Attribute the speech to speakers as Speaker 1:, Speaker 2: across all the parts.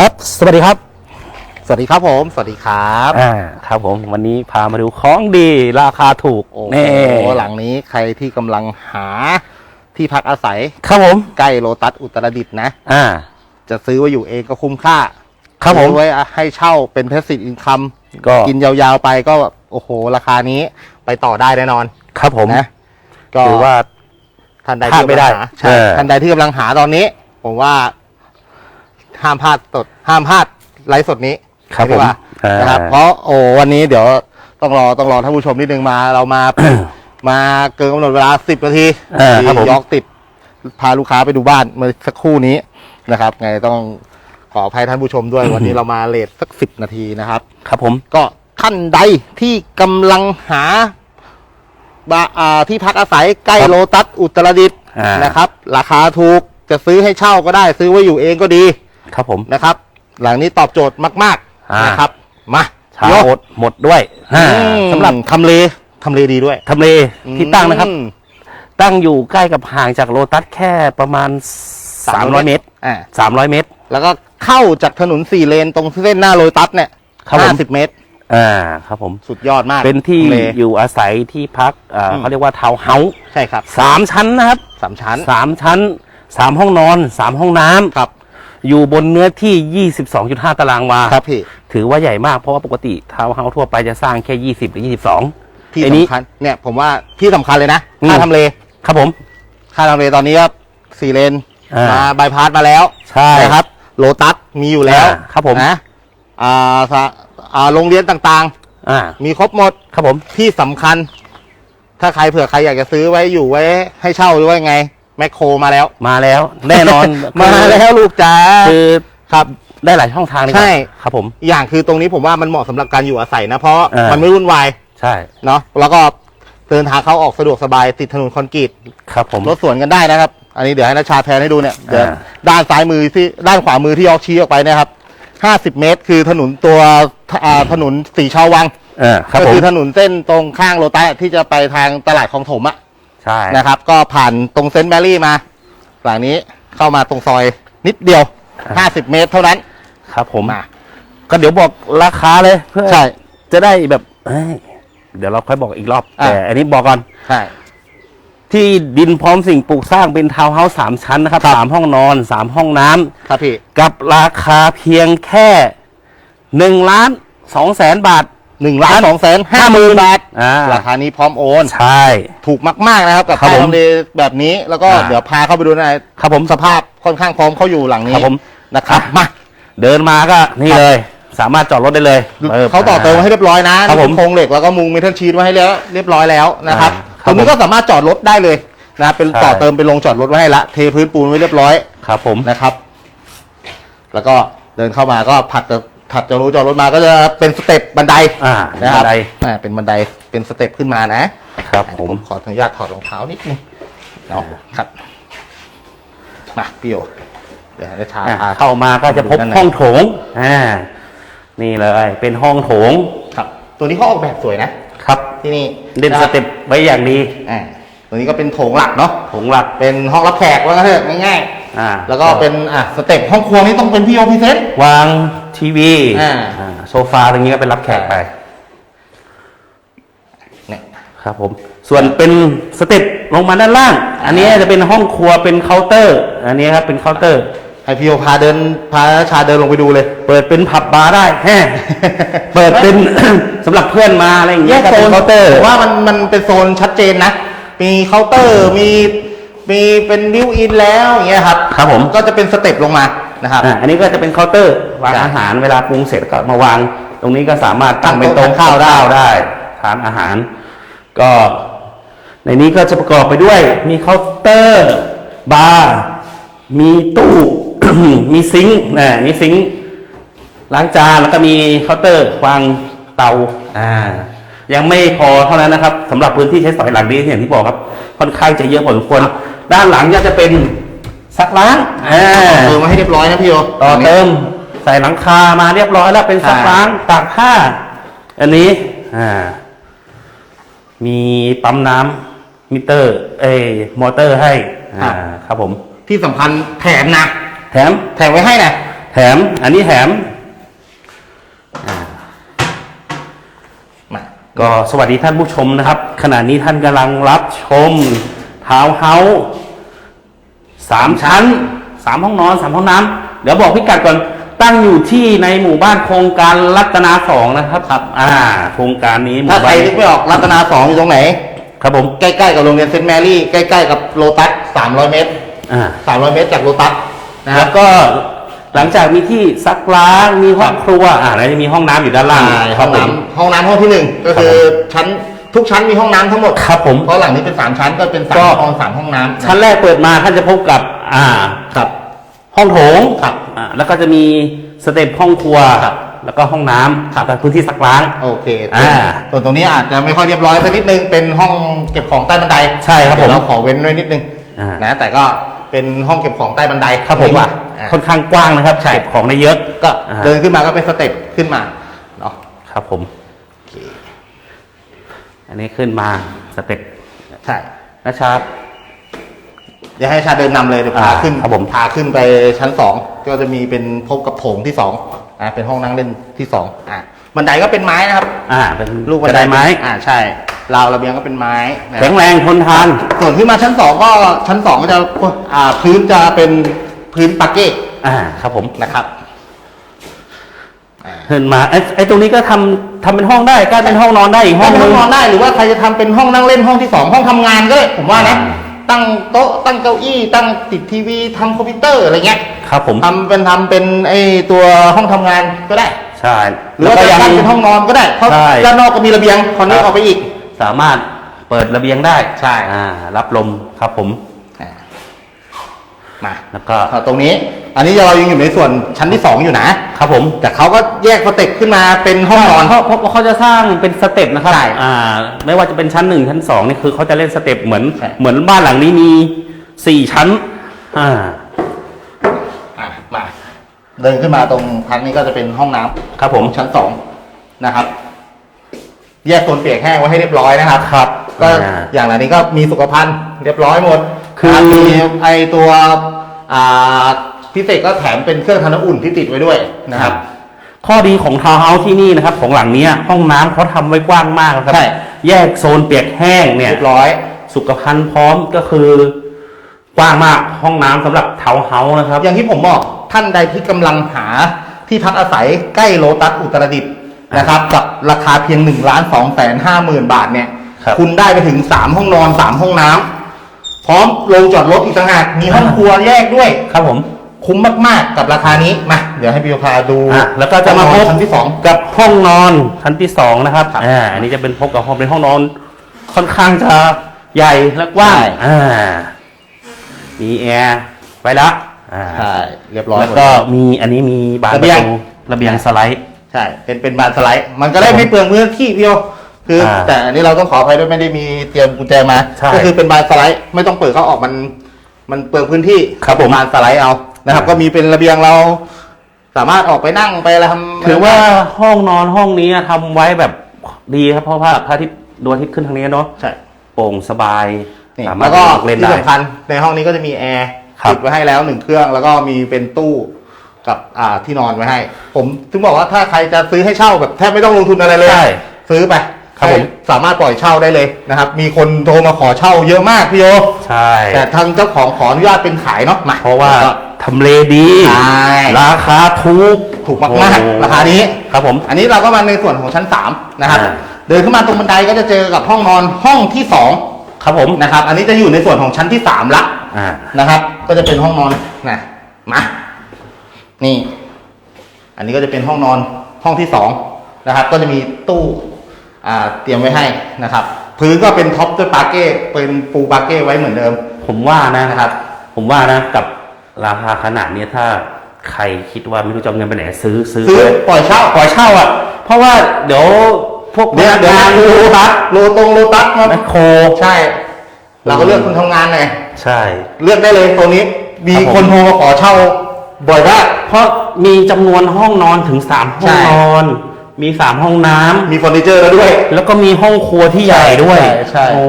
Speaker 1: ครับ สวัสดีครับ
Speaker 2: สวัสดีครับผม สวัสดีครับ
Speaker 1: อ่าครับผมวันนี้พามาดูของดีราคาถูก
Speaker 2: โอ้โห
Speaker 1: นี่
Speaker 2: หลังนี้ใครที่กำลังหาที่พักอาศัย
Speaker 1: ครับผม
Speaker 2: ใกล้โลตัสอุตรดิตถ์นะ
Speaker 1: อ่า
Speaker 2: จะซื้อไว้อยู่เองก็คุ้มค่า
Speaker 1: ครับผม
Speaker 2: ซื้อไว้ให้เช่าเป็นเพสซิ v อินคัม
Speaker 1: ก็
Speaker 2: กินยาวๆไปก็โอ้โห ราคานี้ไปต่อได้แน่นอน
Speaker 1: ครับผม
Speaker 2: นะก็
Speaker 1: ถือว่า
Speaker 2: ท่านใด
Speaker 1: พลาด
Speaker 2: ที่
Speaker 1: ไม่ได้
Speaker 2: กำลังหาใช่
Speaker 1: เออ
Speaker 2: ท่านใดที่กำลังหาตอนนี้ ผมว่า ห้ามพลาดสดห้ามพลาดไลฟ์สดนี้
Speaker 1: ครับผม
Speaker 2: ดีกว่า
Speaker 1: อ่าน
Speaker 2: นะครับเพราะโอ้วันนี้เดี๋ยวต้องรอต้องรอท่านผู้ชมนิดนึงมาเรามา มาเกินกำหนดเวลาสิบนาที
Speaker 1: อ่าครับผม
Speaker 2: ยอกติดพาลูกค้าไปดูบ้านเมื่อสักครู่นี้นะครับ ไงต้องขออภัยท่านผู้ชมด้วย วันนี้เรามาเลทสักสิบนาทีนะครับ
Speaker 1: ครับผม
Speaker 2: ก็ท่านใดที่กำลังหาบาอ่าที่พักอาศัยใกล้
Speaker 1: ครับ
Speaker 2: โลตัสอุตรดิตถ์
Speaker 1: อ่าน
Speaker 2: นะครับ ราคาถูกจะซื้อให้เช่าก็ได้ ซื้อไว้อยู่เองก็ดี
Speaker 1: ครับผม
Speaker 2: นะครับ หลังนี้ตอบโจทย์มาก
Speaker 1: อ่า
Speaker 2: ๆนะครับ มา
Speaker 1: ชาโอดหมดด้วยอ่า
Speaker 2: สำ
Speaker 1: สำ
Speaker 2: ห
Speaker 1: ห
Speaker 2: รั
Speaker 1: รั
Speaker 2: บบทำเลทำเลดีด้วย
Speaker 1: ทำเลที่ตั้งนะครับ
Speaker 2: อืม
Speaker 1: ตั้งอยู่ใกล้กับห่างจากโลตัสแค่ประมาณ 300 เมตร
Speaker 2: อ่า
Speaker 1: 300เมตร
Speaker 2: แล้วก็เข้าจากถนนสี่เลนตรงเส้นหน้าโลตัสเนี่ย
Speaker 1: ครับผม
Speaker 2: ห้าสิบเมตร
Speaker 1: อ่าครับผม
Speaker 2: สุดยอดมาก
Speaker 1: เป็นที่
Speaker 2: ทำเล
Speaker 1: อยู่อาศัยที่พักอ่า
Speaker 2: อืม
Speaker 1: เขาเรียกว่าทาวน์เฮาส์
Speaker 2: ใช่ครับ
Speaker 1: สามชั้นนะครับ
Speaker 2: สามชั้น
Speaker 1: สามชั้นสามห้องนอนสามห้องน้ำ
Speaker 2: ครับ
Speaker 1: อยู่บนเนื้อที่ 22.5 ตารางวา
Speaker 2: ครับพี่
Speaker 1: ถือว่าใหญ่มากเพราะว่าปกติทาวน์เฮาส์ทั่วไปจะสร้างแค่ 20 หรือ 22
Speaker 2: ที่
Speaker 1: ไอ้นี้
Speaker 2: สำคัญเนี่ยผมว่าที่สำคัญเลยนะ
Speaker 1: อืม
Speaker 2: ค่าทำเล
Speaker 1: ครับผม
Speaker 2: ค่าทำเลตอนนี้ก็สี่เลน
Speaker 1: อ่าม
Speaker 2: มาบายพาสมาแล้ว
Speaker 1: ใช่
Speaker 2: นะครับโลตัสมีอยู่แล้ว
Speaker 1: อ่าครับผม
Speaker 2: นะอ่าสะอ่าโรงเรียนต่าง
Speaker 1: อ่า
Speaker 2: ๆ มีครบหมด
Speaker 1: ครับผม
Speaker 2: ที่สำคัญ ถ้าใครเผื่อใครอยากจะซื้อไว้อยู่ไว้ให้เช่าหรือว่าไง แมคโครมาแล้ว
Speaker 1: มาแล้วแน่นอน
Speaker 2: มาแล้วลูกจ้า
Speaker 1: คือ
Speaker 2: ครับ
Speaker 1: ได้หลายช่องทางดีกว่า
Speaker 2: ใช่
Speaker 1: ครับผม
Speaker 2: อีกอย่างคือตรงนี้ผมว่ามันเหมาะสำหรับการอยู่อาศัยนะ เพราะ
Speaker 1: อ่ามั
Speaker 2: มันไม่วุ่นวาย
Speaker 1: ใช่
Speaker 2: เนาะแล้วก็เดินทางเข้าออกสะดวกสบายติดถนนคอนกรีต
Speaker 1: ครับผม
Speaker 2: รถสวนกันได้นะครับ อันนี้เดี๋ยวให้นัชชาแพนให้ดูเนี่ยเดี๋ยว
Speaker 1: อ่า
Speaker 2: ด้านซ้ายมือที่ด้านขวามือที่ยอกชี้ออกไปเนะครับ50เมตร คือถนนตัวอ่าถนนสีชาววัง
Speaker 1: อ่าครับ
Speaker 2: ก็
Speaker 1: ผม
Speaker 2: คือถนนเส้นตรงข้างโลตัสที่จะไปทางตลาดของถมอะ
Speaker 1: ใช่
Speaker 2: นะครับ ก็ผ่านตรงเซนต์แมรี่มา หลังนี้เข้ามาตรงซอยนิดเดียว 50 เมตรเท่านั้น
Speaker 1: ครับผม
Speaker 2: มา
Speaker 1: ก็เดี๋ยวบอกราคาเลยเพื่อ
Speaker 2: ใช่
Speaker 1: จะได้แบบเอ้ยเดี๋ยวเราค่อยบอกอีกรอบ
Speaker 2: อ่า
Speaker 1: แต่อันนี้บอกก่อน
Speaker 2: ใช่
Speaker 1: ที่ดินพร้อมสิ่งปลูกสร้างเป็นทาวน์เฮาส์สามชั้นนะครับสามห้องนอนสามห้องน้ำ
Speaker 2: ครับพี่
Speaker 1: กับราคาเพียงแค่หนึ่งล้านสองแสนบาท
Speaker 2: หนึ่งล้านสองแสนห้าหมื่นบาท
Speaker 1: อ่า
Speaker 2: ราคานี้พร้อมโอน
Speaker 1: ใช่
Speaker 2: ถูกมาก ๆ นะครับ กับ
Speaker 1: ครับ
Speaker 2: ค่า
Speaker 1: ผม
Speaker 2: ทำเลแบบนี้แล้วก็
Speaker 1: อ่า
Speaker 2: เดี๋ยวพาเข้าไปดูใน
Speaker 1: ครับผม
Speaker 2: สภาพค่อนข้างพร้อมเข้าอยู่หลังนี้
Speaker 1: ครับผม
Speaker 2: นะครับมา
Speaker 1: เดินมาก็นี่เลย สามารถจอดรถได้เลย
Speaker 2: เขาต่อเติมให้เรียบร้อยนะครับ
Speaker 1: ผม
Speaker 2: โครงเหล็กแล้วก็มุงเมทัลชีทไว้ให้แล้วเรียบร้อยแล้วนะครับ
Speaker 1: อ่าค
Speaker 2: ต
Speaker 1: รับ
Speaker 2: รงนี้ก็สามารถจอดรถได้เลยนะครับเป็น
Speaker 1: ใช่
Speaker 2: ต่อเติมเป็นโรงจอดรถไว้ให้ละเทพื้นปูนไว้เรียบร้อย
Speaker 1: ครับผม
Speaker 2: นะครับ แล้วก็เดินเข้ามาก็ผัดจะ ถัดจากรูจอดรถมาก็จะเป็นสเต็ปบันได
Speaker 1: อ่า
Speaker 2: นะครับ
Speaker 1: บันได
Speaker 2: อ่าเป็นบันไดเป็นสเต็ปขึ้นมานะครับ
Speaker 1: ผม
Speaker 2: ขออนุญาตถอดรองเท้านิดนึงเอาครับมาพี่โอเดี๋ยวให้ชา
Speaker 1: อะ
Speaker 2: พา
Speaker 1: เข้ามาก็จะพบ
Speaker 2: ด้านใน
Speaker 1: ห้องโถงอ่านี่เลยเป็นห้องโถง
Speaker 2: ครับ ตัวนี้เขาออกแบบสวยนะครับที่นี่
Speaker 1: เด่นสเต็ปไว้อย่างดี
Speaker 2: อ่าตัวนี้ก็เป็นโถงหลักเนาะ
Speaker 1: โถงหลัก
Speaker 2: เป็นห้องรับแขกว่างั้นเถอะง่าย
Speaker 1: อ่า
Speaker 2: ๆแล้วก็เป็นอะสเต็ปห้องครัวนี่ต้องเป็นพี่โอพี่เซต
Speaker 1: วาง ทีวี
Speaker 2: อ่า
Speaker 1: อ่าโซฟาตรงนี้ก็เป็นรับแขกไป
Speaker 2: เนี่ย
Speaker 1: ครับผม ส่วนเป็นสเต็ปลงมาด้านล่าง อันนี้จะเป็นห้องครัวเป็นเคาน์เตอร์ อันนี้ครับเป็นเคาน์เตอร์
Speaker 2: ให้พี่โอพาเดินพาชาเดินลงไปดูเลย
Speaker 1: เปิดเป็นผับบาร์ได้แฮะ เปิดเป็น สำหรับเพื่อนมาอะไรอย่าง
Speaker 2: แย
Speaker 1: เงี้ย
Speaker 2: ก
Speaker 1: ก็
Speaker 2: โซ
Speaker 1: เป็น
Speaker 2: น
Speaker 1: เคาน์เตอร์
Speaker 2: ผมว่ามันมันเป็นโซนชัดเจนนะ มีเคาน์เตอร์มีมีเป็นบิวอินแล้วอย่างเงี้ยครับ
Speaker 1: ครับผม
Speaker 2: ก็จะเป็นสเต็ปลงมา นะครับ
Speaker 1: อ่าอันนี้ก็จะเป็นเคาน์เตอร์วาง
Speaker 2: ใช่
Speaker 1: อาหารเวลาปรุงเสร็จก็มาวาง ตรงนี้ก็สามารถตั้งเป็น
Speaker 2: ตั้
Speaker 1: โต๊ะ
Speaker 2: งโต๊ะ
Speaker 1: ข้าว
Speaker 2: ทานข้าว
Speaker 1: ได้ทานอาหาร ก็ ในนี้ก็จะประกอบไปด้วย มีเคาน์เตอร์บาร์มีตู้ มีซิงค์นะมีซิงค์ล้างจานแล้วก็มีเคาน์เตอร์วางเตาอ่า ยังไม่พอเท่านั้นนะครับสำหรับพื้นที่ใช้สอยหลังนี้อย่างที่บอกครับ ค่อนข้างจะเยอะพอสมควรด้านหลังก็จะเป็น ซักล้างอ่า
Speaker 2: เติมมาให้เรียบร้อยนะพี่โอ
Speaker 1: ต่อเติมใส่หลังคามาเรียบร้อยแล้วเป็นซัก
Speaker 2: อ่า
Speaker 1: ล้างตากผ้า อันนี้อ่ามีปั๊มน้ำมิเตอร์เอ้ยมอเตอร์ให้อ่าครับผม
Speaker 2: ที่สำคัญแถมนะ
Speaker 1: แถม
Speaker 2: แถมไว้ให้นะ
Speaker 1: แถแถมอันนี้แถม
Speaker 2: มา
Speaker 1: ก็สวัสดีท่านผู้ชมนะครับ ขณะนี้ท่านกำลังรับชมทาวน์เฮาส์ สามชั้นสามห้องนอนสามห้องน้ำเดี๋ยวบอกพิกัดก่อนตั้งอยู่ที่ในหมู่บ้านโครงการรัตนาสองนะครับครับ อ่า โครงการนี้ห
Speaker 2: ถ้า
Speaker 1: มู่
Speaker 2: ใคร
Speaker 1: บ้าน
Speaker 2: นึกไม่ออกรัตนาสองอยู่ตรงไหน
Speaker 1: ครับผม
Speaker 2: ใกล้ๆกับโรงเรียนเซนต์แมรี่ใกล้ๆกับโลตัส300 เมตร
Speaker 1: อ่า
Speaker 2: 300 เมตรจากโลตัสนะค
Speaker 1: แล้
Speaker 2: รับ
Speaker 1: วก็หลังจากมีที่ซักล้างมีห้องครัวอ่าแล้วจะมีห้องน้ำอยู่ด้านล่าง
Speaker 2: ใช่
Speaker 1: ค
Speaker 2: ห้
Speaker 1: รั
Speaker 2: อบง
Speaker 1: ผม
Speaker 2: น้ำห้องน้ำห้องที่หนึ่งก็คือชั้น ทุกชั้นมีห้องน้ำทั้งหมด
Speaker 1: ครับผม
Speaker 2: เพราะหลังนี้เป็นสามชั้นก็เป็นสาม
Speaker 1: ก็
Speaker 2: ห้องสามห้องน้ำ
Speaker 1: ชั้นแรกเปิดมาท่านจะพบกับ อ่า
Speaker 2: ครับ
Speaker 1: ห้องโถง
Speaker 2: ครับ
Speaker 1: อ่าแล้วก็จะมีสเต็ปห้องครัว
Speaker 2: ครับ
Speaker 1: แล้วก็ห้องน้ำแล้วก็พื้นที่ซักล้าง
Speaker 2: โอเค
Speaker 1: อ่า
Speaker 2: ส่วนตรงนี้อาจจะไม่ค่อยเรียบร้อยสักนิดนึงเป็นห้องเก็บของใต้บันได
Speaker 1: ใช่ครับผม
Speaker 2: เดี๋ยวเราขอเว้นไว้นิดนึง
Speaker 1: อ่าน
Speaker 2: นะแต่ก็เป็นห้องเก็บของใต้บันได
Speaker 1: ครับผม
Speaker 2: ดีกว่าอ่า
Speaker 1: ค่อนข้างกว้างนะครับ
Speaker 2: ใช่
Speaker 1: เก็บของได้เยอะ
Speaker 2: ก็
Speaker 1: อ่า
Speaker 2: เดินขึ้นมาก็เป็นสเต็ปขึ้นมาเนาะ
Speaker 1: ครับผม
Speaker 2: โอเค
Speaker 1: อันนี้ขึ้นมาสเต็ป
Speaker 2: ใช่
Speaker 1: นะครับ
Speaker 2: เดี๋ยวให้ชาเดินนำเลยเดี๋ยวพา
Speaker 1: อ่า
Speaker 2: ขึ้น
Speaker 1: ครับผม
Speaker 2: พาขึ้นไปชั้นสองก็จะมีเป็นพบกับโถงที่สองอ่าเป็นห้องนั่งเล่นที่สองอ่าบันไดก็เป็นไม้นะครับ
Speaker 1: อ่า เป็น
Speaker 2: ลูกบั
Speaker 1: ก
Speaker 2: น
Speaker 1: ระ
Speaker 2: ได
Speaker 1: ไดไม้
Speaker 2: อ่าใช่ราวระเบียงก็เป็นไม้นะ
Speaker 1: แข็งแรงทนทาน
Speaker 2: ส่วนขึ้นมาชั้นสองก็ชั้นสองก็จะอ่าพื้นจะเป็นพื้นปาเก้
Speaker 1: อ่า ครับผม
Speaker 2: นะครับอ่า
Speaker 1: ขึ้นมาไอ้ไอ้ตรงนี้ก็ทำ ทำเป็นห้องได้กลายเป็นห้องนอนได้อีกห้
Speaker 2: ห้
Speaker 1: อ
Speaker 2: องง
Speaker 1: นึง
Speaker 2: นอนได้หรือว่าใครจะทำเป็นห้องนั่งเล่นห้องที่สองห้องทำงานก็ได้ผมว่านะ
Speaker 1: อ่า
Speaker 2: ตั้งโต๊ะตั้งเก้าอี้ ตั้งติดทีวีทำคอมพิวเตอร์อะไรเงี้ย
Speaker 1: ครับผม
Speaker 2: ทำเป็นทำเป็นไอตัวห้องทำงานก็ได้
Speaker 1: ใช่
Speaker 2: หรือว่าจะตั้งเป็นห้องนอนก็ได้เพราะ
Speaker 1: ใช่
Speaker 2: ด้านนอกก็มีระเบียงคอนนี้
Speaker 1: ครับ
Speaker 2: ออกไปอีก
Speaker 1: สามารถเปิดระเบียงได้
Speaker 2: ใช่
Speaker 1: อ่า รับลมครับผม
Speaker 2: อ่า มา
Speaker 1: แล้วก็
Speaker 2: เอาตรงนี้ อันนี้เรายังอยู่ในส่วนชั้นที่สองอยู่นะครับ
Speaker 1: ผม
Speaker 2: แต่เขาก็แยกสเต็ปขึ้นมาเป็นห้องนอน
Speaker 1: เพราะเพราะเพราะเขาจะสร้างเป็นสเต็ปนะครับ
Speaker 2: ใช่
Speaker 1: อ่า ไม่ว่าจะเป็นชั้นหนึ่งชั้นสองนี่คือเขาจะเล่นสเต็ปเหมือน
Speaker 2: ใช่
Speaker 1: เหมือนบ้านหลังนี้มีสี่ชั้นอ่า
Speaker 2: อะมาเดินขึ้นมาตรงพันนี้ก็จะเป็นห้องน้ำ
Speaker 1: ครับ ผม
Speaker 2: ชั้นสองนะครับ แยกโซนเปียกแห้งไว้ให้เรียบร้อยนะครับ
Speaker 1: ครับ
Speaker 2: ก็
Speaker 1: อ่า
Speaker 2: อย่างหลังนี้ก็มีสุขภัณฑ์เรียบร้อยหมด
Speaker 1: คือ
Speaker 2: นะมีไอตัวอ่าพิเศษก็แถมเป็นเครื่องทำน้ำอุ่นที่ติดไว้ด้วยนะครับ
Speaker 1: ข้อดีของทาวน์เฮาส์ที่นี่นะครับ ของหลังเนี้ยห้องน้ำเขาทำไว้กว้างมากนะครับ
Speaker 2: ใช่
Speaker 1: แยกโซนเปียกแห้งเนี่ย
Speaker 2: เรียบร้อย
Speaker 1: สุขภัณฑ์พร้อมก็คือกว้างมากห้องน้ำสำหรับทาวน์เฮาส์นะครับ
Speaker 2: อย่างที่ผมบอกท่านใดที่กำลังหาที่พักอาศัยใกล้โลตัสอุตรดิตถ์นะครับ กับราคาเพียง1นึ่งล้านสองแสนห้าหมื่นบาทเนี่ย
Speaker 1: ครับ
Speaker 2: ณได้ไปถึง 3 ห้องนอน 3 ห้องน้ำ พร้อมโรงจอดรถอีกต่างหากมีห้องครัวแยกด้วย
Speaker 1: ครับผม
Speaker 2: คุ้มมากๆกับราคานี้มาเดี๋ยวให้พี่โยพาดู
Speaker 1: อะแล้วก็จะมาพ
Speaker 2: ห้
Speaker 1: บ
Speaker 2: องนอนชั้นที่สอง
Speaker 1: กับห้องนอนชั้นที่สองนะครับ
Speaker 2: ครับ
Speaker 1: อ่า อันนี้จะเป็นพบกับห้องเป็นห้องนอน ค่อนข้างจะใหญ่และกว้าง
Speaker 2: ใช่
Speaker 1: อ่า มีแอร์ไว้แล้วอ่า
Speaker 2: ใช่เรียบร้อย
Speaker 1: แล้ว
Speaker 2: หมด
Speaker 1: ก็มีอันนี้มีบาน
Speaker 2: ระเบียง
Speaker 1: ประตูระเบียงสไลด์
Speaker 2: ใช่เป็นเป็นบานสไลด์ มันก็ได้ไม่เปลืองพื้นที่พี่โย คืออาแต่อันนี้เราต้องขออภัยด้วยไม่ได้มีเตรียมกุญแจมา
Speaker 1: ใช่
Speaker 2: ก็คือเป็นบานสไลด์ไม่ต้องเปิดเข้าออกมัน มันเปลืองพื้นที่
Speaker 1: ครับผม
Speaker 2: บานสไลด์เอานะครับ
Speaker 1: อ่า
Speaker 2: ก็มีเป็นระเบียงเรา สามารถออกไปนั่งไปอะไรทำ
Speaker 1: ถือว่าห้องนอนห้องนี้ทำไว้แบบดีครับเพราะว่าพระอาทิตย์ดวงอาทิตย์ขึ้นทางนี้เนาะ
Speaker 2: ใช่
Speaker 1: โปร่งสบาย
Speaker 2: นี่
Speaker 1: สามาร
Speaker 2: แล้
Speaker 1: ถ
Speaker 2: วก็
Speaker 1: เล่น
Speaker 2: ที่
Speaker 1: ได้
Speaker 2: สำคัญในห้องนี้ก็จะมีแอร์
Speaker 1: ครับ
Speaker 2: ติดไว้ให้แล้วหนึ่งเครื่อง แล้วก็มีเป็นตู้กับอ่าที่นอนไว้ให้ ผมถึงบอกว่าถ้าใครจะซื้อให้เช่าแบบแทบไม่ต้องลงทุนอะไรเลย
Speaker 1: ใช่
Speaker 2: ซื้อไป
Speaker 1: ครับผม
Speaker 2: สามารถปล่อยเช่าได้เลยนะครับ มีคนโทรมาขอเช่าเยอะมากพี่โย
Speaker 1: ใช่
Speaker 2: แต่ทางเจ้าของขออนุญาตเป็นขายเนาะมา
Speaker 1: เพราะว่าทำเลดี
Speaker 2: ใช่
Speaker 1: ราคาถูก
Speaker 2: ถูกมากๆราคานี้
Speaker 1: ครับผม
Speaker 2: อันนี้เราก็มาในส่วนของชั้น 3 นะครับ
Speaker 1: อ่า
Speaker 2: เดินขึ้นมาตรงบันไดก็จะเจอกับห้องนอนห้องที่
Speaker 1: ครับผม
Speaker 2: 2นะครับ อันนี้จะอยู่ในส่วนของชั้นที่ 3 ละ
Speaker 1: อ่า
Speaker 2: นะครับ ก็จะเป็นห้องนอนนะมานี่ อันนี้ก็จะเป็นห้องนอนห้องที่สองนะครับ ก็จะมีตู้อ่า เตรียมไว้ให้นะครับ พื้นก็เป็นท็อปด้วยปาเก้เป็นปูปาเก้ไว้เหมือนเดิม
Speaker 1: ผมว่านะ
Speaker 2: นะครับ
Speaker 1: ผมว่านะกับราคาขนาดเนี้ยถ้าใครคิดว่าไม่รู้จะเอาเงินไปไหนซื้อซื้อ
Speaker 2: ซื้อ
Speaker 1: เลย
Speaker 2: ปล่อยเช่า
Speaker 1: ปล่อยเช่าอะ เพราะว่าเดี๋ยวพวก
Speaker 2: เดี๋ยวเดี๋ยว
Speaker 1: งาน
Speaker 2: โลตัสโลตรงโลตัสมา
Speaker 1: แมคโคร
Speaker 2: ใช่ เราก็เลือกคนทำงานไง
Speaker 1: ใช่
Speaker 2: เลือกได้เลยตัวนี้ มี
Speaker 1: ครับผม
Speaker 2: คนโทรมาขอเช่าบ่อยมาก
Speaker 1: เพราะมีจำนวนห้องนอนถึงสามห้อ
Speaker 2: ใช่
Speaker 1: งนอน มีสามห้องน้ำ
Speaker 2: มีเฟอร์นิเจอร์แล้วด้วย
Speaker 1: แล้วก็มีห้องครัวที่ใหญ่ด้วย
Speaker 2: ใช่ใช่
Speaker 1: โอ้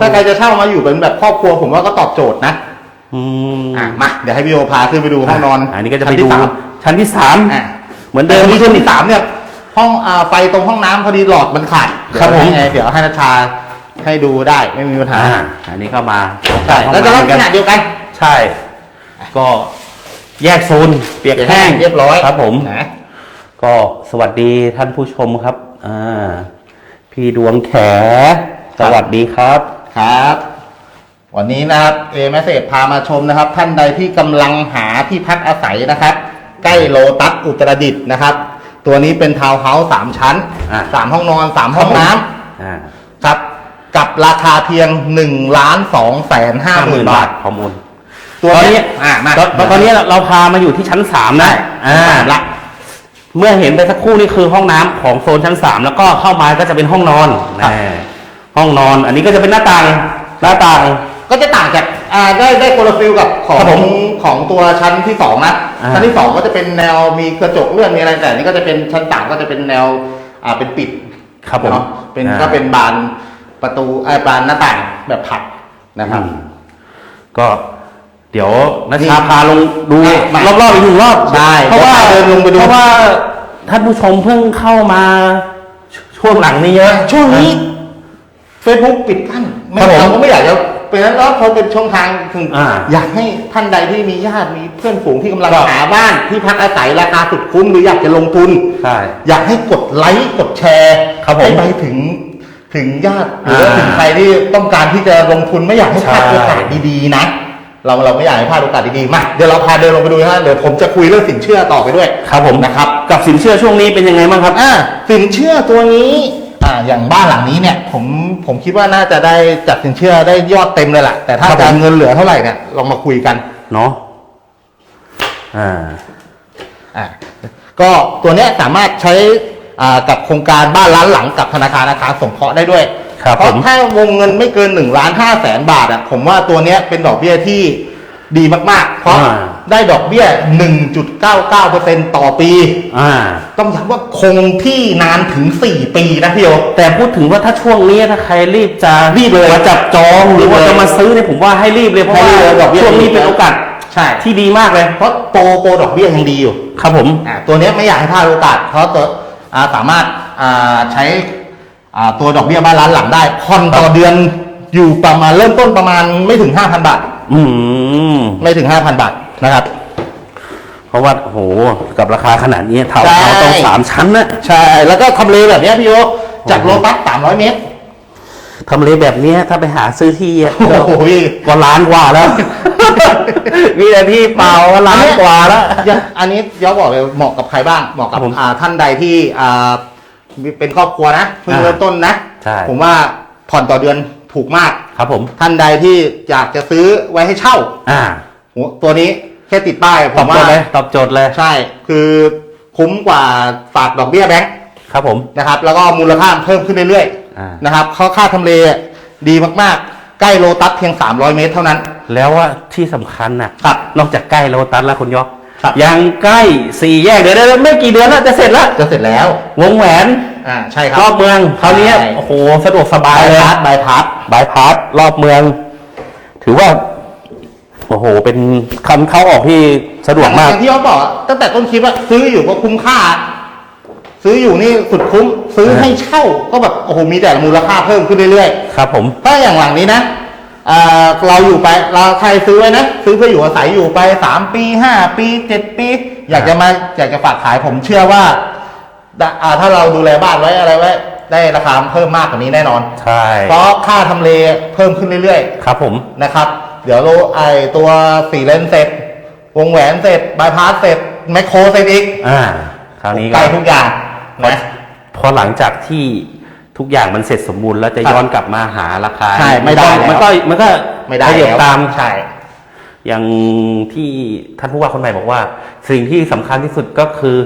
Speaker 2: ถ้าใครจะเช่ามาอยู่เป็นแบบครอบครัวผมว่าก็ตอบโจทย์นะ
Speaker 1: อืม
Speaker 2: อะมาเดี๋ยวให้พี่โอพาขึ้นไปดูห้องนอน
Speaker 1: อันนี้ก็จะไป
Speaker 2: ชั้
Speaker 1: ดู
Speaker 2: ที่สาม
Speaker 1: ชั้นที่สาม
Speaker 2: อะ
Speaker 1: เหมือน
Speaker 2: เดิ
Speaker 1: เดิ
Speaker 2: ม
Speaker 1: ม
Speaker 2: ที่ชั้นที่สามเนี่ยห้องอ่าไฟตรงห้องน้ำพอดีหลอดมันขาด
Speaker 1: ครับผม
Speaker 2: เดี๋ยวให้เดี๋ยวให้นัชชาให้ดูได้ไม่มีปัญหา
Speaker 1: อ่าอันนี้ก็มา
Speaker 2: ใช่แล้วจะลักษณะเดียวกัน
Speaker 1: ใช่ ก็แยกโซนเปียกแห้ง
Speaker 2: เรียบร้อย
Speaker 1: ครับผม
Speaker 2: นะ
Speaker 1: ก็สวัสดีท่านผู้ชมครับ อ่า พี่ดวงแข สวัสดีครับ
Speaker 2: ครับ วันนี้นะครับเอเมสเซจพามาชมนะครับ ท่านใดที่กำลังหาที่พักอาศัยนะครับ ใกล้โลตัสอุตรดิตถ์นะครับ ตัวนี้เป็นทาวน์เฮาส์สามชั้น
Speaker 1: อะ
Speaker 2: สามห้องนอนสามห้องน้ำ
Speaker 1: อ่า
Speaker 2: ครับ กับราคาเพียง1นึ่งล้านสองแสนห้าหมื่นบาท
Speaker 1: ฮอร์โมน
Speaker 2: ตัว
Speaker 1: ตอน
Speaker 2: นี้
Speaker 1: นี้
Speaker 2: อ่ามา
Speaker 1: ตอนตอนนี้เราพามาอยู่ที่ชั้นสามนะอ่า
Speaker 2: สามละ
Speaker 1: เมื่อเห็นไปสักครู่นี่คือห้องน้ำของโซนชั้นสามแล้วก็เข้ามาก็จะเป็นห้องนอน
Speaker 2: ครับ
Speaker 1: แน่ห้องนอน อันนี้ก็จะเป็นหน้าต่างหน้าต่าง
Speaker 2: ก็จะต่างจากอ่าได้ได้คนละฟิลกับของ
Speaker 1: ครับผม
Speaker 2: ของตัวชั้นที่สองนะ
Speaker 1: อ่า
Speaker 2: ชั้นที่สองก็จะเป็นแนวมีกระจกเลื่อนมีอะไรแต่อันนี่ก็จะเป็นชั้นสามก็จะเป็นแนวอ่าเป็นปิด
Speaker 1: ครับผม
Speaker 2: เนาะเป็น
Speaker 1: อ่า
Speaker 2: ก็เป็นบานประตูไอ้ยบานหน้าต่างแบบผัดนะครับ
Speaker 1: อืมก็ เดี๋ยวนั
Speaker 2: นี่
Speaker 1: ชชาพาลงดู
Speaker 2: มาร
Speaker 1: อบๆอีกหนึ่งรอบ
Speaker 2: ได้
Speaker 1: เพราะว่า
Speaker 2: เดี๋ยวพาเดินลงไปดู
Speaker 1: เพราะว่าท่านผู้ชมเพิ่งเข้ามาช่วงหลังนี้เยอะ
Speaker 2: ช่วงนี้ Facebook ปิดกั้นไม่
Speaker 1: ครับผม
Speaker 2: เราก็ไม่อยากจะเป็นนั้นแล้วพอเป็นช่องทางถึง
Speaker 1: อ่า
Speaker 2: อยากให้ท่านใดที่มีญาติมีเพื่อนฝูงที่กำลัง
Speaker 1: ครับ
Speaker 2: หาบ้านที่พักอาศัยราคาสุดคุ้มหรืออยากจะลงทุน
Speaker 1: ใช่
Speaker 2: อยากให้กดไลค์กดแชร์
Speaker 1: ครับผม
Speaker 2: ให้ไปถึงถึงญาติหรือว่า
Speaker 1: อ่า
Speaker 2: ถึงใครที่ต้องการที่จะลงทุนไม่อยากให้พลาด
Speaker 1: ใช่
Speaker 2: โอกาสดีๆนะ เราเราไม่อยากให้พลาดโอกาสดีๆมาเดี๋ยวเราพาเดินลงไปดูนะเดี๋ยวผมจะคุยเรื่องสินเชื่อต่อไปด้วย
Speaker 1: ครับผม
Speaker 2: นะครับ
Speaker 1: กับสินเชื่อช่วงนี้เป็นยังไงบ้างครับ
Speaker 2: อ่าสินเชื่อตัวนี้อ่าอย่างบ้านหลังนี้เนี่ยผมผมคิดว่าน่าจะได้จัดสินเชื่อได้ยอดเต็มเลยแหละแต่ถ้า
Speaker 1: ครับผม
Speaker 2: จะเงินเหลือเท่าไหร่เนี่ยลองมาคุยกัน
Speaker 1: เนาะอ่า
Speaker 2: อ่าก็ตัวเนี้ยสามารถใช้อ่ากับโครงการบ้านล้านหลังกับธนาคารอาคารสงเคราะห์ได้ด้วย
Speaker 1: ครับ
Speaker 2: เพราะ
Speaker 1: ผม
Speaker 2: ถ้าวงเงินไม่เกิน1นึ่งล้านห้าแสนบาทอะผมว่าตัวเนี้ยเป็นดอกเบี้ยที่ดีมากๆ เพราะ
Speaker 1: อ่า
Speaker 2: ได้ดอกเบี้ย 1.99%ต่อปี
Speaker 1: อ่า
Speaker 2: ต้องย้ำว่าคงที่นานถึง 4 ปีนะพี่โอ
Speaker 1: แต่พูดถึงว่าถ้าช่วงนี้ถ้าใครรีบจะ
Speaker 2: รีบเลย
Speaker 1: มาจับจองหรือว่า
Speaker 2: รีบเลย
Speaker 1: จะมาซื้อเนี่ยผมว่าให้รีบเลยเพราะ
Speaker 2: ให้
Speaker 1: ว่า
Speaker 2: รีบเลยดอกเบี้ย
Speaker 1: ช่วงนี้เป็นโอกาส
Speaker 2: ใช่
Speaker 1: ที่ดีมากเลย
Speaker 2: เพราะโปรโปรดอกเบี้ยยังดีอยู่
Speaker 1: ครับผม
Speaker 2: อ่าตัวเนี้ยไม่อยากให้พลาดโอกาส เพราะตัวอ่าสามารถอ่าใช้ อ่าตัวดอกเบี้ยบ้านล้านหลังได้ผ่อนต่อเดือนอยู่ประมาณเริ่มต้นประมาณไม่ถึง 5,000 บาท
Speaker 1: อืม
Speaker 2: ไม่ถึง 5,000 บาทนะครับ
Speaker 1: เพราะว่าโหกับราคาขนาดนี้เท่า
Speaker 2: ใช่
Speaker 1: เท่าต้องสามชั้นนะ
Speaker 2: ใช่แล้วก็ทำเลแบบเนี้ยพี่โอจากโลตัส300 เมตร
Speaker 1: ทำเลแบบเนี้ยถ้าไปหาซื้อที่อะ
Speaker 2: โอ้โหพี่
Speaker 1: ก็ล้านกว่าแล้ว มีแต่ที่เปล่าก็ล้านกว่าแล้ว
Speaker 2: ยังอันนี้ย้อนบอกเลยเหมาะกับใครบ้างเหมาะกับ
Speaker 1: ครับผม
Speaker 2: อ่าท่านใดที่อ่า มีเป็นครอบครัวนะเพิ่ง
Speaker 1: อ่า
Speaker 2: เริ่มต้นนะ
Speaker 1: ใช่
Speaker 2: ผมว่าผ่อนต่อเดือนถูกมาก
Speaker 1: ครับผม
Speaker 2: ท่านใดที่อยากจะซื้อไว้ให้เช่า
Speaker 1: อ่า
Speaker 2: โหตัวนี้แค่ติดป้ายผ
Speaker 1: ตอบ
Speaker 2: ม
Speaker 1: โจ
Speaker 2: ว่า
Speaker 1: ทย์เลยตอบโจทย์เลย
Speaker 2: ใช่ คือคุ้มกว่าฝากดอกเบี้ยแบงค์
Speaker 1: ครับผม
Speaker 2: นะครับ แล้วก็มูลค่าเพิ่มขึ้นเรื่อย
Speaker 1: อ่า
Speaker 2: ๆนะครับเขาค่าทำเลดีมากๆ ใกล้โลตัสเพียง 300 เมตรเท่านั้น
Speaker 1: แล้วว่าที่สำคัญน่ะ
Speaker 2: ครับ
Speaker 1: นอกจากใกล้โลตัสแล้วคุณยก
Speaker 2: ครับ
Speaker 1: ยังใกล้สี่แยกเดี๋ยวเดี๋ยวไม่กี่เดือนแล้วจะเสร็จแล้ว
Speaker 2: จะเสร็จแล้ว
Speaker 1: วงแหวน
Speaker 2: อ่าใช่ครับ
Speaker 1: รอบเมืองคราวนี้
Speaker 2: ใช่
Speaker 1: โอ้โหสะดวกสบา
Speaker 2: บายย
Speaker 1: เลย
Speaker 2: พาสบายพาส
Speaker 1: บายพาสรอบเมือง ถือว่า โอ้โห เป็นคำเข้าออกที่สะดวกมาก
Speaker 2: อย่างที่เขาบอกอะตั้งแต่ต้นคลิปว่าซื้ออยู่ก็คุ้มค่า ซื้ออยู่นี่สุดคุ้ม ซื้อให้เช่าก็แบบโอ้โหมีแต่มูลค่าเพิ่มขึ้นเรื่อยๆ
Speaker 1: ครับผม
Speaker 2: ถ้าอย่างหลังนี้นะอ่า เราอยู่ไปเราใครซื้อไว้นะซื้อเพื่ออยู่อาศัยอยู่ไปสามปีห้าปีเจ็ดปี อยากจะมาอยากจะฝากขายผมเชื่อว่าได้อ่าถ้าเราดูแลบ้านไว้อะไรไว้ ได้ราคาเพิ่มมากกว่านี้แน่นอน
Speaker 1: ใช่
Speaker 2: เพราะค่าทำเลเพิ่มขึ้นเรื่อย
Speaker 1: ครับผม
Speaker 2: ๆนะครับ เดี๋ยวเราไอตัวสี่เลนเสร็จ วงแหวนเสร็จบายพาสเสร็จแมคโครเสร็จอีก
Speaker 1: อ่าคราวนี้
Speaker 2: ใก
Speaker 1: ก็
Speaker 2: ล้ทุกอย่าง
Speaker 1: พอ
Speaker 2: นะ
Speaker 1: พอหลังจากที่ ทุกอย่างมันเสร็จสมบูรณ์แล้วจะ
Speaker 2: ครับ
Speaker 1: ย้อนกลับมาหาราคา
Speaker 2: ใช่ไม่ได้
Speaker 1: มันก็มันก็
Speaker 2: ไม่ได้
Speaker 1: ขยับ
Speaker 2: แล้ว
Speaker 1: ตาม
Speaker 2: ใช่
Speaker 1: อย่างที่ท่านผู้ว่าคนใหม่บอกว่า สิ่งที่สำคัญที่สุดก็คือ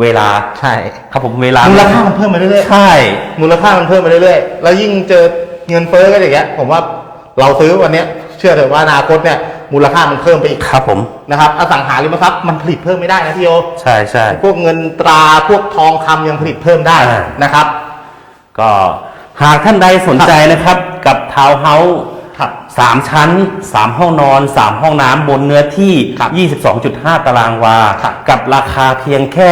Speaker 1: เวลา
Speaker 2: ใช่
Speaker 1: ครับผมเวลา
Speaker 2: มู
Speaker 1: มู
Speaker 2: ลค่ามันเพิ่มมาเรื่อยๆ
Speaker 1: ใช่
Speaker 2: มูลค่ามันเพิ่มไปเรื่อยๆแล้วยิ่งเจอเงินเฟ้อก็อย่างเงี้ยผมว่าเราซื้อวันเนี้ยเชื่อเถอะว่าอนาคตเนี่ยมูลค่ามันเพิ่มไปอีก
Speaker 1: ครับผม
Speaker 2: นะครับอสังหาริมทรัพย์มันผลิตเพิ่มไม่ได้นะพี่โอ
Speaker 1: ใช่ใช่
Speaker 2: พวกเงินตราพวกทองคำยังผลิตเพิ่มได้
Speaker 1: อ่า
Speaker 2: นะครับ
Speaker 1: ก็หากท่านใดสนใจนะครับ กับทาวน์เฮาส์
Speaker 2: ครับ
Speaker 1: สามชั้นสามห้องนอนสามห้องน้ำบนเนื้อที่
Speaker 2: ครับ
Speaker 1: 22.5 ตารางวา
Speaker 2: ครับ
Speaker 1: กับราคาเพียงแค่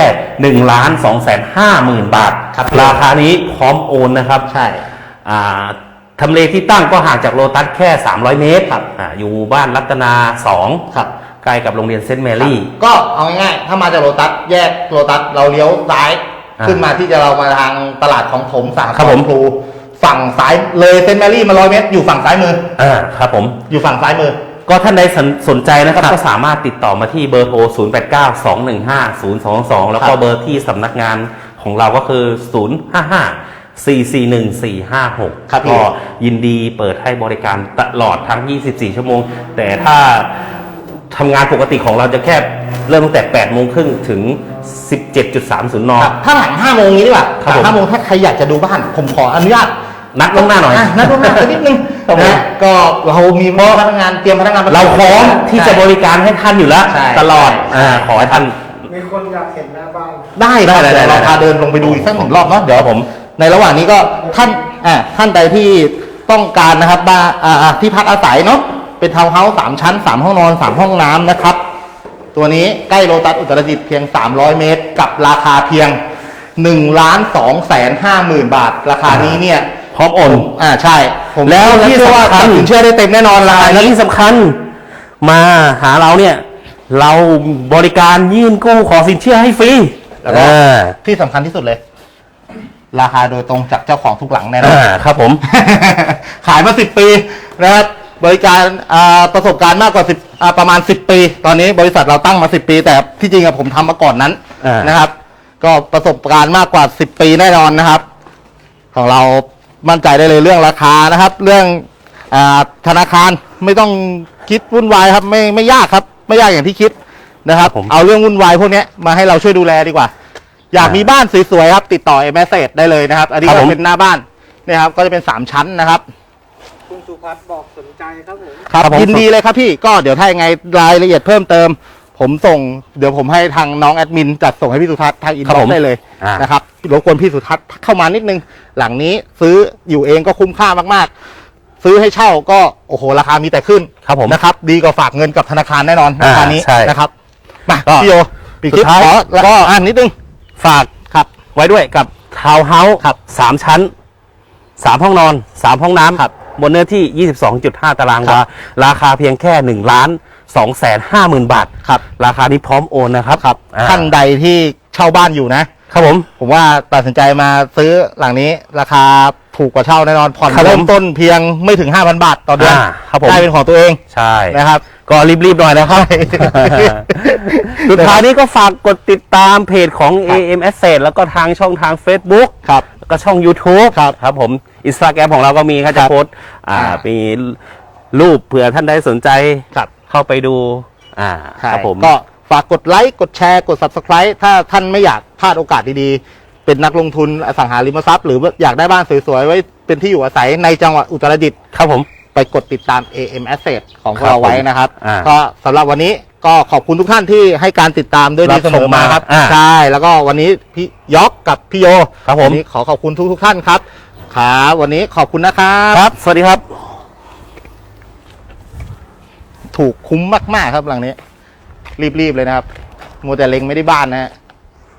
Speaker 1: 1ล้าน2แสน5หมื่นบาท
Speaker 2: ครับ
Speaker 1: ราคานี้พร้อมโอนนะครับ
Speaker 2: ใช่
Speaker 1: อ่าทำเลที่ตั้งก็ห่างจากโลตัสแค่ 300 เมตรครับอ่าอยู่บ้านรัตนา2
Speaker 2: ครับ
Speaker 1: ใกล้กับโรงเรียนเซนต์แมรี่
Speaker 2: ก็เอาง่ายๆ ถ้ามาจากโลตัสแยกโลตัสเราเลี้ยวซ้าย
Speaker 1: อ่า
Speaker 2: ขึ้นมาที่จะเรามาทางตลาดของถมสา
Speaker 1: ครับผม
Speaker 2: ครูฝั่งซ้ายเลยเซนต์แมรี่มาร้อยเมตรอยู่ฝั่งซ้ายมือ
Speaker 1: อ่าครับผม
Speaker 2: อยู่ฝั่งซ้ายมือ
Speaker 1: ก็ท่านใดสนสนใจนะครับ
Speaker 2: ครับ
Speaker 1: ก็สามารถติดต่อมาที่เบอร์โทร 0 8 9 2 1 5 0 2 2 แล้วก็
Speaker 2: ครับ
Speaker 1: เบอร์ที่สำนักงานของเราก็คือ 0 5 5 4 4 1 4 5 6
Speaker 2: ครับพี่
Speaker 1: ก็ยินดีเปิดให้บริการตลอดทั้ง 24 ชั่วโมง แต่ถ้าทำงานปกติของเราจะแค่เริ่มตั้งแต่ 8 โมงครึ่งถึง 17.30น
Speaker 2: ครับถ้าหลังห้าโมงนี้ดีกว่า
Speaker 1: ครับ
Speaker 2: หลั
Speaker 1: ผม
Speaker 2: งห้าโมงถ้าใครอยากจะดูบ้าน ผมขออนุญาต
Speaker 1: นัดล่วงหน้าหน่อยะ
Speaker 2: นัดล่วงหน้าสักนิดนึง
Speaker 1: ครับผม
Speaker 2: นะก็เรามีพนักงานเตรียมพนักงาน
Speaker 1: เราพร้อมที่จะบริการให้ท่านอยู่แล้ว
Speaker 2: ใช่
Speaker 1: ตลอด
Speaker 2: ใช่
Speaker 1: อ่าขอให้ท่าน
Speaker 3: มีคนอยากเห็นหน้าบ้าน
Speaker 2: ได้ครับ
Speaker 1: ได้ได้
Speaker 2: เดี๋ยวเรา
Speaker 1: ได้
Speaker 2: พาเดินลงไปดูอีกสักหนึ่งรอบเนาะเดี๋ยว
Speaker 1: ผม
Speaker 2: ในระหว่างนี้ก็ท่านอ่าท่านใดที่ต้องการนะครับบ้านอ่าอ่าที่พักอาศัยเนาะเป็นทาวน์เฮาส์สามชั้นสามห้องนอนสามห้องน้ำนะครับ ตัวนี้ใกล้โลตัสอุตรดิตถ์เพียง 300 เมตร กับราคาเพียง1ล้าน2แสน5หมื่นบาท ราคานี้เนี่ย
Speaker 1: พร้อมโอน
Speaker 2: อ่าใช่ ผม
Speaker 1: แล้วที่
Speaker 2: เชื่อว่า
Speaker 1: สำคัญ
Speaker 2: ตัดสินเชื่อได้เต็มแน่นอนราคา
Speaker 1: และ
Speaker 2: นี้
Speaker 1: ที่สำคัญมาหาเราเนี่ย เราบริการยื่นกู้ขอสินเชื่อให้ฟรี
Speaker 2: แล้วก็
Speaker 1: อ่า
Speaker 2: ที่สำคัญที่สุดเลย ราคาโดยตรงจากเจ้าของทุกหลังแน่นอน
Speaker 1: อ่าครับผม
Speaker 2: ขายมาสิบปีนะครับ บริการอ่าประสบการณ์มากกว่าสิบประมาณสิบปี ตอนนี้บริษัทเราตั้งมาสิบปี แต่ที่จริงอะผมทำมาก่อนนั้น
Speaker 1: อ่าน
Speaker 2: นะครับ ก็ประสบการณ์มากกว่าสิบปีแน่นอนนะครับ ของเรามั่นใจได้เลยเรื่องราคานะครับ เรื่องอาธนาคารไม่ต้องคิดวุ่นวายครับ ไม่ไม่ยากครับ ไม่ยากอย่างที่คิดนะครับ
Speaker 1: ผม
Speaker 2: เอาเรื่องวุ่นวายพวกเนี้ยมาให้เราช่วยดูแลดีกว่า อยาก
Speaker 1: อ่ามี
Speaker 2: มีบ้านสวยๆครับ ติดต่อเอเมสเซจได้เลยนะครับ อันนี้
Speaker 1: ครับ
Speaker 2: ก็
Speaker 1: ผม
Speaker 2: เป็นหน้าบ้านเนี่ยครับ ก็จะเป็นสามชั้นนะครับ
Speaker 3: คุณสุ พัฒน์บอกสนใจครับผม
Speaker 2: ครับ
Speaker 1: ครับผม
Speaker 2: ยินดีเลยครับพี่ก็เดี๋ยวถ้ายังไงรายละเอียดเพิ่มเติม ผมส่งเดี๋ยวผมให้ทางน้องแอดมินจัดส่งให้พี่สุทัศน์ทางอิน
Speaker 1: ครับ
Speaker 2: บ็อ
Speaker 1: ผ
Speaker 2: ก
Speaker 1: ม
Speaker 2: ได้เลย
Speaker 1: อ่าน
Speaker 2: นะครับรบกวนพี่สุทัศน์เข้ามานิดนึง หลังนี้ซื้ออยู่เองก็คุ้มค่ามากๆ ซื้อให้เช่าก็โอ้โหราคามีแต่ขึ้น
Speaker 1: ครับผม
Speaker 2: นะครับ ดีกว่าฝากเงินกับธนาคารแน่นอนราคานี้
Speaker 1: ใช่
Speaker 2: นะครับมา
Speaker 1: ก็
Speaker 2: พี่โยปีคลิป
Speaker 1: สุดท้าย
Speaker 2: ขอ
Speaker 1: ก็
Speaker 2: อ่านนิดนึง
Speaker 1: ฝาก
Speaker 2: ครับ
Speaker 1: ไว้ด้วยกับทาวน์เฮาส์
Speaker 2: ครับ
Speaker 1: สามชั้นสามห้องนอนสามห้องน้ำ
Speaker 2: ครับ
Speaker 1: บนเนื้อที่ 22.5 ตาราง
Speaker 2: ครั
Speaker 1: วา
Speaker 2: บ
Speaker 1: ราคาเพียงแค่ 1 ล้าน2แสน5หมื่นบาท
Speaker 2: ครับ
Speaker 1: ราคานี้พร้อมโอนนะครับ
Speaker 2: ครับ
Speaker 1: อ่
Speaker 2: ท่านใดที่เช่าบ้านอยู่นะ
Speaker 1: ครับผม
Speaker 2: ผมว่าตัดสินใจมาซื้อหลังนี้ ราคาถูกกว่าเช่าแน่นอนผ่อน
Speaker 1: ครับผม
Speaker 2: เริ่มต้นเพียงไม่ถึง 5,000 บาทต่อเดือน
Speaker 1: อ่าครับผม
Speaker 2: ได้เป็นของตัวเอง
Speaker 1: ใช่
Speaker 2: นะครับ
Speaker 1: ก็รีบๆหน่อยนะครับ สุดท้ายนี้ก็ฝากกดติดตามเพจของ AM Asset แล้วก็ทางช่องทาง Facebook
Speaker 2: ครับ
Speaker 1: แล้วก็ช่อง YouTube
Speaker 2: ครับ
Speaker 1: ครับผม อินสตาแกรมของเราก็มีครับ
Speaker 2: ครั
Speaker 1: จะ
Speaker 2: บ
Speaker 1: โพสต์อ่า
Speaker 2: อ่า
Speaker 1: มีรูปเผื่อท่านใดสนใจ
Speaker 2: ครับ
Speaker 1: เข้าไปดู อ่า
Speaker 2: ใช่
Speaker 1: ครับผม
Speaker 2: ก็ฝากกดไลค์กดแชร์กด Subscribe ถ้าท่านไม่อยากพลาดโอกาสดีๆ เป็นนักลงทุนอสังหาริมทรัพย์ หรือว่าอยากได้บ้านสวยๆ ไว้เป็นที่อยู่อาศัยในจังหวัดอุตรดิตถ์
Speaker 1: ครับผม
Speaker 2: ไปกดติดตาม AM Asset ของพว
Speaker 1: ครั
Speaker 2: ก
Speaker 1: บ
Speaker 2: เราไว้นะครับ
Speaker 1: อ่า
Speaker 2: ก็สำหรับวันนี้ก็ขอบคุณทุกท่านที่ให้การติดตามด้วย
Speaker 1: รั
Speaker 2: ดี
Speaker 1: บ
Speaker 2: เสมอมาครับ
Speaker 1: ชมมาอ่า
Speaker 2: ใช่แล้วก็วันนี้พี่ยอกกับพี่โย
Speaker 1: ครับผม
Speaker 2: วันนี้ขอขอบคุณทุกทุกๆท่านครับ ครับวันนี้ขอบคุณนะครับ
Speaker 1: ครับ สวัสดีครับ
Speaker 2: ถูกคุ้มมาก ๆ ครับหลังนี้ รีบ ๆ เลยนะครับ มัวแต่เล็งไม่ได้บ้านนะฮะ